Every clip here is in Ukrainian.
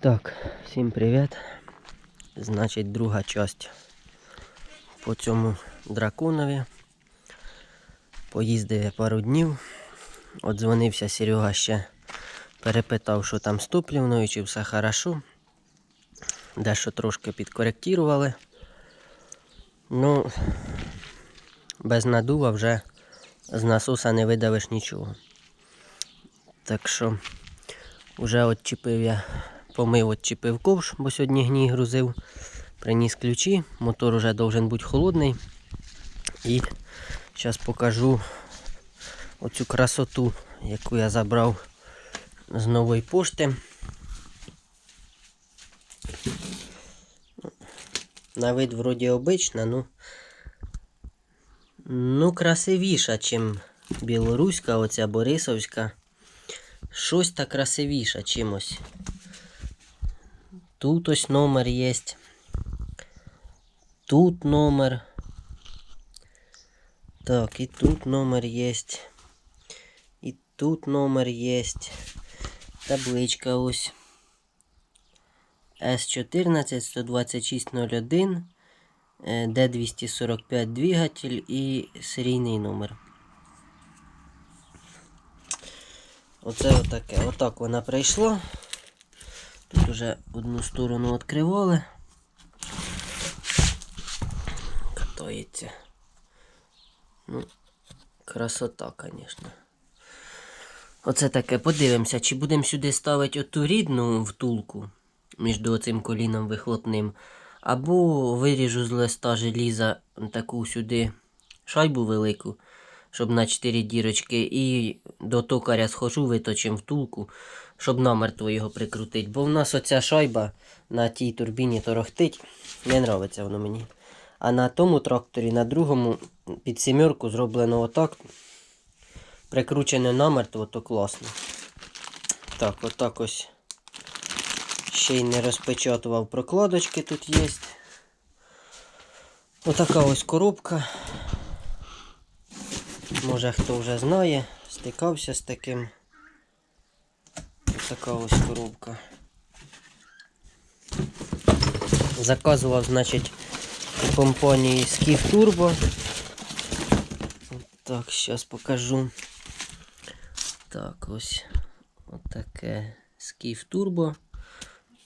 Так, всім привіт. Значить, друга часть по цьому драконові. Поїздив я пару днів. Отдзвонився Серега ще, перепитав, що там з топлівною, чи все хорошо. Дещо трошки підкоректували. Ну, без надува вже з насоса не видавиш нічого. Так що вже отчепив я, помив, отчепив ковш, бо сьогодні гній грузив. Приніс ключі, мотор вже должен бути холодний. І зараз покажу оцю красоту, яку я забрав з нової пошти. На вид вроді обична, ну, ну красивіша, чим білоруська, оця борисовська. Щось та красивіша чимось. Тут ось номер є. Тут номер. Так, і тут номер є. І тут номер є. Табличка ось. С14 12601, Д245 двигатель і серійний номер. Оце отаке. Отак вона прийшла. Тут уже одну сторону відкривали. Катається. Ну, красота, звісно. Оце таке. Подивимося, чи будемо сюди ставити оту рідну втулку між оцим коліном вихлопним. Або виріжу з листа желіза таку сюди шайбу велику, щоб на 4 дірочки, і до токаря схожу, виточим втулку, щоб намертво його прикрутити. Бо в нас оця шайба на тій турбіні торохтить. Не нравиться воно мені. А на тому тракторі, на другому, під сімерку зроблено отак. Прикручене намертво, то класно. Так, отак ось. Ще й не розпечатував прокладочки тут є. Отака ось коробка. Може хто вже знає, стикався з таким. Така ось коробка. Заказував, значить, у компанії Skiff Turbo. Так, зараз покажу. Так, ось отаке Skiff Turbo.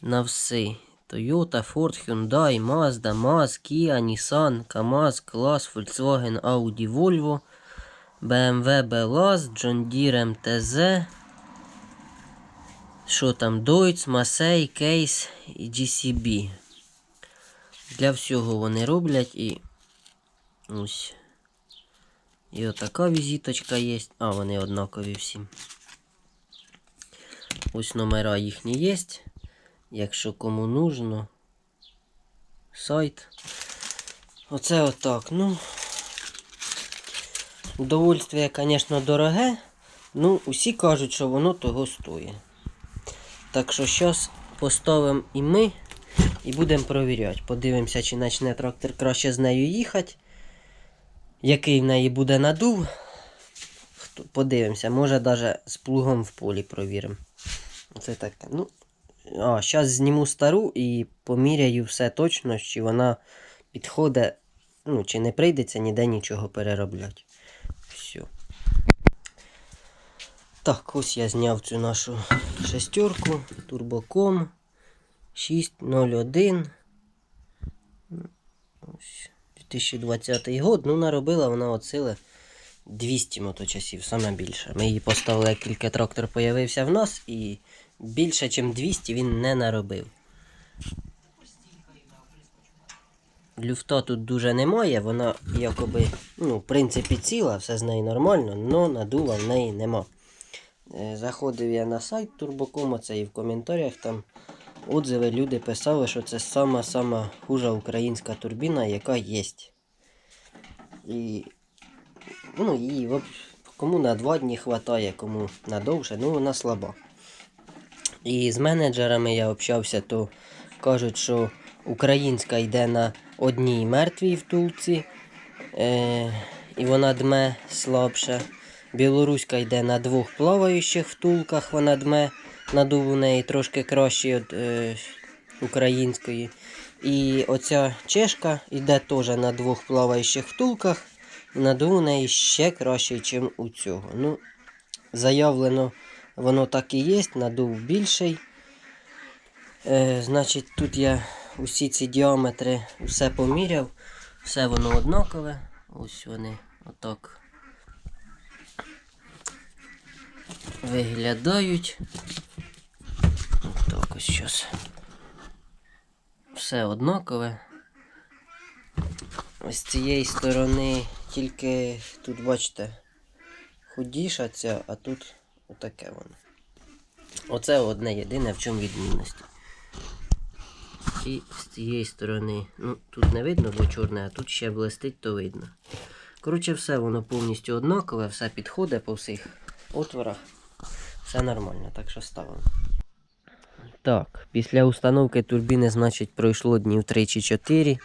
На все. Toyota, Ford, Hyundai, Mazda, MAZ, Kia, Nissan, KAMAZ, Class, Volkswagen, Audi, Volvo, BMW, BelAZ, John Deere, MTZ. Що там? Deutz, Massey, Case і GCB. Для всього вони роблять і ось. І отака візиточка є. А, вони однакові всі. Ось номера їхні є. Якщо кому нужно. Сайт. Оце отак. Ну. Удовольствие, звісно, дороге. Ну, усі кажуть, що воно того стоїть. Так що зараз поставимо і ми і будемо провіряти. Подивимося, чи почне трактор краще з нею їхати. Який в неї буде надув. Подивимося, може навіть з плугом в полі провіримо. Оце таке. Ну, а, зараз зніму стару і поміряю все точно, чи вона підходить, ну, чи не прийдеться ніде нічого переробляти. Все. Так, ось я зняв цю нашу шестерку. Турбоком 601. Ось 2020 год. Ну, наробила вона сили 200 моточасів, саме більше. Ми її поставили, як тільки трактор появився в нас, і більше, ніж 200 він не наробив. Люфта тут дуже немає, вона якоби, ну, в принципі, ціла, все з нею нормально, але надува в неї нема. Е, Заходив я на сайт Турбоком, це і в коментарях там отзиви люди писали, що це сама-сама хужа українська турбіна, яка є. І ну, її кому на два дні вистачає, кому на довше, ну вона слаба. І з менеджерами я общався, то кажуть, що українська йде на одній мертвій втулці, е, і вона дме слабше. Білоруська йде на двох плаваючих втулках, вона дме Надув у неї трошки кращий від е, української. І оця чешка йде теж на двох плаваючих втулках. Надув у неї ще кращий, ніж у цього. Ну, заявлено, воно так і є, надув більший. Е, значить, тут я усі ці діаметри все поміряв, все воно однакове. Ось вони отак виглядають. Так ось щас. Все однакове. Ось з цієї сторони тільки тут, бачите, худіша ця, а тут отаке воно. Оце одне єдине, в чому відмінності. І з цієї сторони, ну тут не видно, бо чорне, а тут ще блистить, то видно. Коротше, все воно повністю однакове, все підходить по всіх отворах. Все нормально, так що ставимо. Так, після установки турбіни, значить, пройшло днів 3 чи 4.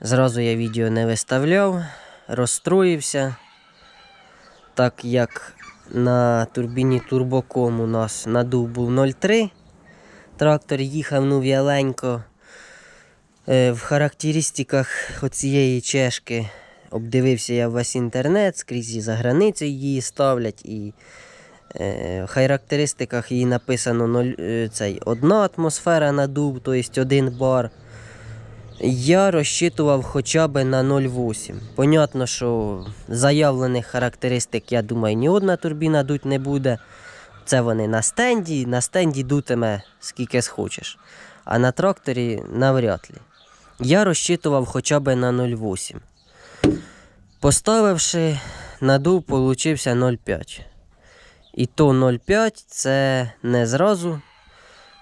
Зразу я відео не виставляв, розстроївся. Так як на турбіні Турбоком у нас надув був 0,3. Трактор їхав ну в'яленько. Е, В характеристиках оцієї чешки обдивився я весь інтернет, скрізь і за границею її ставлять. І в характеристиках її написано 0, е, цей, одна атмосфера надув, тобто один бар. Я розчитував хоча б на 0,8. Понятно, що заявлених характеристик, я думаю, ні одна турбіна дуть не буде. Це вони на стенді, на стенді дутиме скільки схочеш. А на тракторі навряд ли. Я розчитував хоча б на 0,8. Поставивши, надув, получився 0,5. І то 0,5 це не зразу.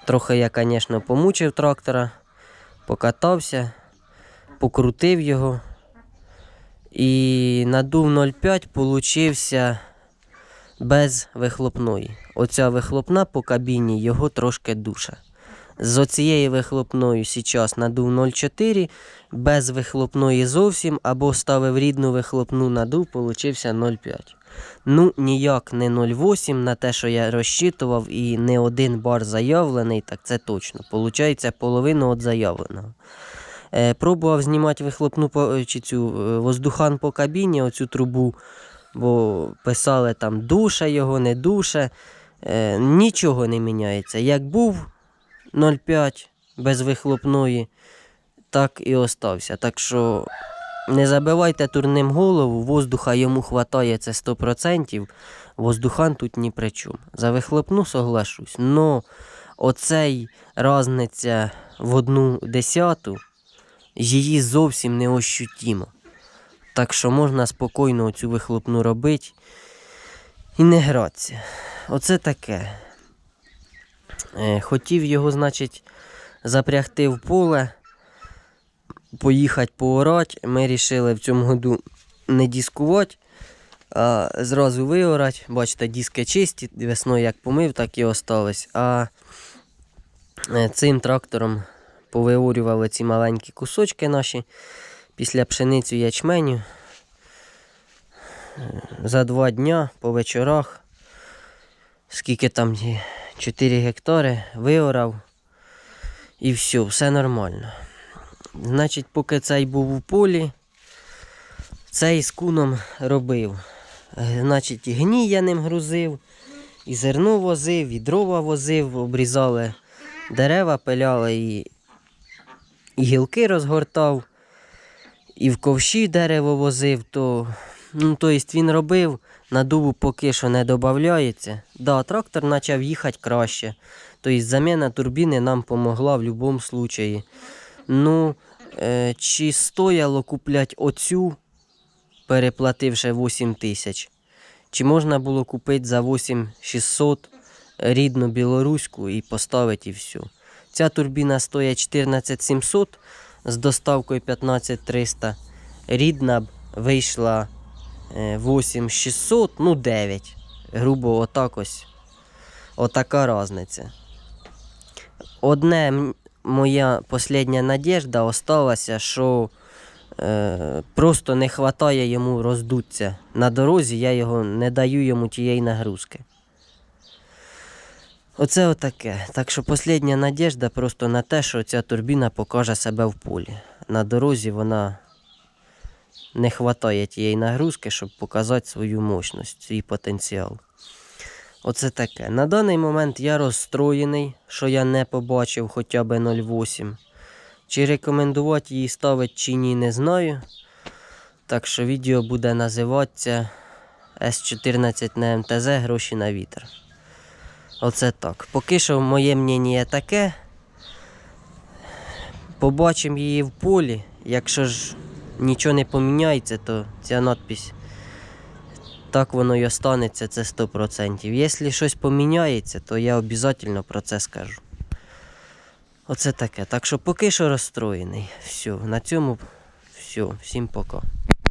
Трохи я, звісно, помучив трактора, покатався, покрутив його. І надув 0,5 получився без вихлопної. Оця вихлопна по кабіні його трошки душа. З оцією вихлопною зараз надув 0,4, без вихлопної зовсім, або ставив рідну вихлопну надув, получився 0,5. Ну, ніяк не 0,8 на те, що я розчитував, і не один бар заявлений, так це точно. Получається половину від заявленого. Е, пробував знімати вихлопну чи цю е, воздухан по кабіні, оцю трубу, бо писали там душа його, не душа. Е, нічого не міняється. Як був 0,5 без вихлопної, так і остався. Так що не забивайте турним голову, воздуха йому хватає це 100%. Воздухан тут ні при чому. За вихлопну соглашусь. Но оцей разниця в одну десяту, її зовсім не ощутимо. Так що можна спокійно цю вихлопну робити і не гратися. Оце таке. Е, Хотів його, значить, запрягти в поле, поїхати поорати. Ми вирішили в цьому году не дискувати, а зразу виорати. Бачите, диски чисті, весною як помив, так і остались. А е, цим трактором повиорювали ці маленькі кусочки наші після пшениці ячменю. Е, За два дня по вечорах скільки там 4 гектари, виорав і все, все нормально. Значить, поки цей був у полі, цей з куном робив. Е, Значить, і гній я ним грузив, і зерно возив, і дрова возив, обрізали дерева, пиляли і, і гілки розгортав, і в ковші дерево возив, то Ну, тобто він робив, на дубу поки що не додається. Да, трактор почав їхати краще. Тобто заміна турбіни нам допомогла в будь-якому випадку. Ну, е, чи стояло купляти оцю, переплативши 8 тисяч? Чи можна було купити за 8600 рідну білоруську і поставити і все? Ця турбіна стоїть 14700 з доставкою 15300. Рідна б вийшла е, 8600, ну 9. Грубо отак ось. Отака різниця. Одне моя остання надіжда осталася, що е, просто не вистачає йому роздуться. На дорозі я його не даю йому тієї нагрузки. Оце отаке. Так що остання надіжда просто на те, що ця турбіна покаже себе в полі. На дорозі вона не вистачає тієї нагрузки, щоб показати свою мощність, свій потенціал. Оце таке. На даний момент я розстроєний, що я не побачив хоча б 0,8. Чи рекомендувати її ставити чи ні, не знаю. Так що відео буде називатися С14 на МТЗ гроші на вітер. Оце так. Поки що моє мнення таке. Побачимо її в полі. Якщо ж нічого не поміняється, то ця надпись так воно і останеться, це 100%. Якщо щось поміняється, то я обов'язково про це скажу. Оце таке. Так що поки що розстроєний. Все, на цьому все. Всім пока.